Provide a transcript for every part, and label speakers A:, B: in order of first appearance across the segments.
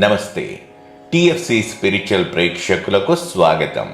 A: నమస్తే. TFC spiritual ప్రేక్షకులకు స్వాగతం.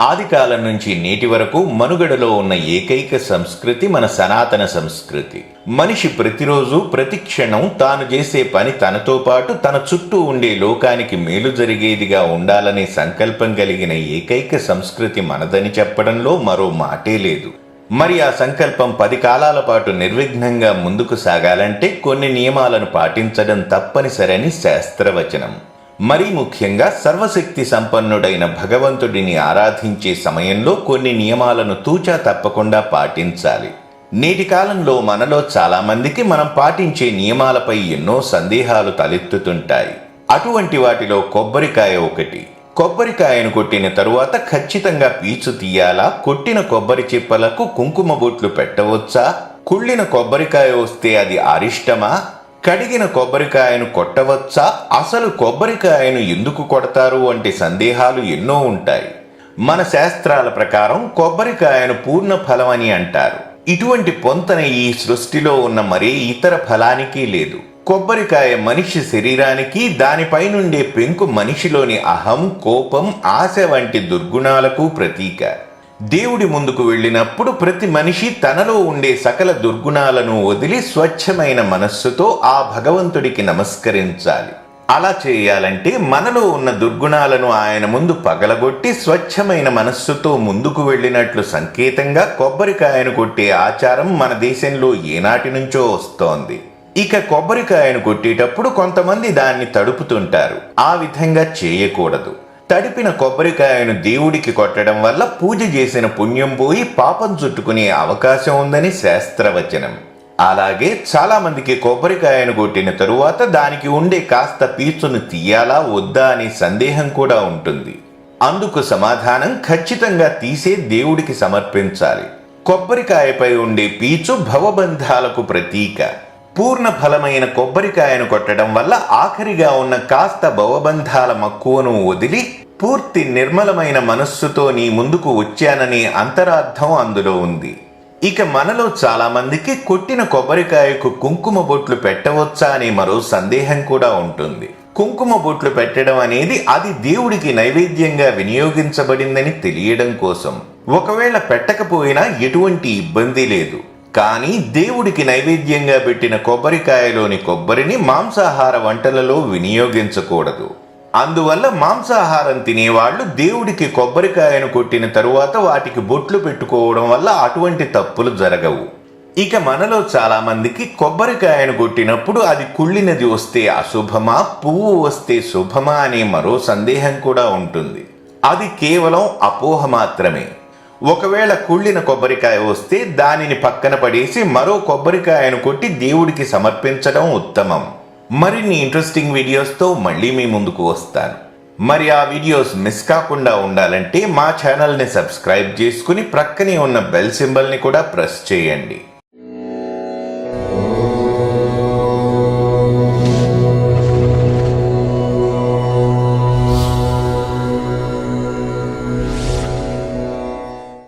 A: ఆదికాలం నుంచి నేటి వరకు మనుగడలో ఉన్న ఏకైక సంస్కృతి మన సనాతన సంస్కృతి. మనిషి ప్రతిరోజు ప్రతి క్షణం తాను చేసే పని తనతో పాటు తన చుట్టూ ఉండే లోకానికి మేలు జరిగేదిగా ఉండాలనే సంకల్పం కలిగిన ఏకైక సంస్కృతి మనదని చెప్పడంలో మరో మాటే లేదు. మరి ఆ సంకల్పం పది కాలాల పాటు నిర్విఘ్నంగా ముందుకు సాగాలంటే కొన్ని నియమాలను పాటించడం తప్పనిసరని శాస్త్రవచనం. మరీ ముఖ్యంగా సర్వశక్తి సంపన్నుడైన భగవంతుడిని ఆరాధించే సమయంలో కొన్ని నియమాలను తూచా తప్పకుండా పాటించాలి. నేటి కాలంలో మనలో చాలామందికి మనం పాటించే నియమాలపై ఎన్నో సందేహాలు తలెత్తుతుంటాయి. అటువంటి వాటిలో కొబ్బరికాయ ఒకటి కొబ్బరికాయను కొట్టిన తరువాత ఖచ్చితంగా పీచు తీయాలా? కొట్టిన కొబ్బరి చిప్పలకు కుంకుమ బొట్లు పెట్టవచ్చా? కుళ్ళిన కొబ్బరికాయ వస్తే అది అరిష్టమా? కడిగిన కొబ్బరికాయను కొట్టవచ్చా? అసలు కొబ్బరికాయను ఎందుకు కొడతారు? వంటి సందేహాలు ఎన్నో ఉంటాయి. మన శాస్త్రాల ప్రకారం కొబ్బరికాయను పూర్ణ ఫలం అని అంటారు. ఇటువంటి పొంతన ఈ సృష్టిలో ఉన్న మరే ఇతర ఫలానికి లేదు. కొబ్బరికాయ మనిషి శరీరానికి దానిపై నుండే పెంకు మనిషిలోని అహం కోపం ఆశ వంటి దుర్గుణాలకు ప్రతీక. దేవుడి ముందుకు వెళ్ళినప్పుడు ప్రతి మనిషి తనలో ఉండే సకల దుర్గుణాలను వదిలి స్వచ్ఛమైన మనస్సుతో ఆ భగవంతుడికి నమస్కరించాలి. అలా చేయాలంటే మనలో ఉన్న దుర్గుణాలను ఆయన ముందు పగలగొట్టి స్వచ్ఛమైన మనస్సుతో ముందుకు వెళ్ళినట్లు సంకేతంగా కొబ్బరికాయను కొట్టే ఆచారం మన దేశంలో ఏనాటి నుంచో వస్తోంది. ఇక కొబ్బరికాయను కొట్టేటప్పుడు కొంతమంది దాన్ని తడుపుతుంటారు. ఆ విధంగా చేయకూడదు. తడిపిన కొబ్బరికాయను దేవుడికి కొట్టడం వల్ల పూజ చేసిన పుణ్యం పోయి పాపం చుట్టుకునే అవకాశం ఉందని శాస్త్రవచనం. అలాగే చాలామందికి కొబ్బరికాయను కొట్టిన తరువాత దానికి ఉండే కాస్త పీచును తీయాలా వద్దా అనే సందేహం కూడా ఉంటుంది. అందుకు సమాధానం ఖచ్చితంగా తీసే దేవుడికి సమర్పించాలి. కొబ్బరికాయపై ఉండే పీచు భవబంధాలకు ప్రతీక. పూర్ణ ఫలమైన కొబ్బరికాయను కొట్టడం వల్ల ఆఖరిగా ఉన్న కాస్త భవబంధాల మక్కువను వదిలి పూర్తి నిర్మలమైన మనస్సుతో నీ ముందుకు వచ్చాననే అంతరార్థం అందులో ఉంది. ఇక మనలో చాలామందికి కొట్టిన కొబ్బరికాయకు కుంకుమ బొట్లు పెట్టవచ్చా అనే మరో సందేహం కూడా ఉంటుంది. కుంకుమ బొట్లు పెట్టడం అనేది అది దేవుడికి నైవేద్యంగా వినియోగించబడిందని తెలియడం కోసం. ఒకవేళ పెట్టకపోయినా ఎటువంటి ఇబ్బంది లేదు. కానీ దేవుడికి నైవేద్యంగా పెట్టిన కొబ్బరికాయలోని కొబ్బరిని మాంసాహార వంటలలో వినియోగించకూడదు. అందువల్ల మాంసాహారం తినేవాళ్ళు దేవుడికి కొబ్బరికాయను కొట్టిన తరువాత వాటికి బొట్లు పెట్టుకోవడం వల్ల అటువంటి తప్పులు జరగవు. ఇక మనలో చాలామందికి కొబ్బరికాయను కొట్టినప్పుడు అది కుళ్ళినది వస్తే అశుభమా పువ్వు వస్తే శుభమా అనే మరో సందేహం కూడా ఉంటుంది. అది కేవలం అపోహ మాత్రమే. ఒకవేళ కుళ్ళిన కొబ్బరికాయ వస్తే దానిని పక్కన పడేసి మరో కొబ్బరికాయను కొట్టి దేవుడికి సమర్పించడం ఉత్తమం. మరిన్ని ఇంట్రెస్టింగ్ వీడియోస్తో మళ్ళీ మీ ముందుకు వస్తాను. మరి ఆ వీడియోస్ మిస్ కాకుండా ఉండాలంటే మా ఛానల్ని సబ్స్క్రైబ్ చేసుకుని ప్రక్కనే ఉన్న బెల్ సింబల్ని కూడా ప్రెస్ చేయండి.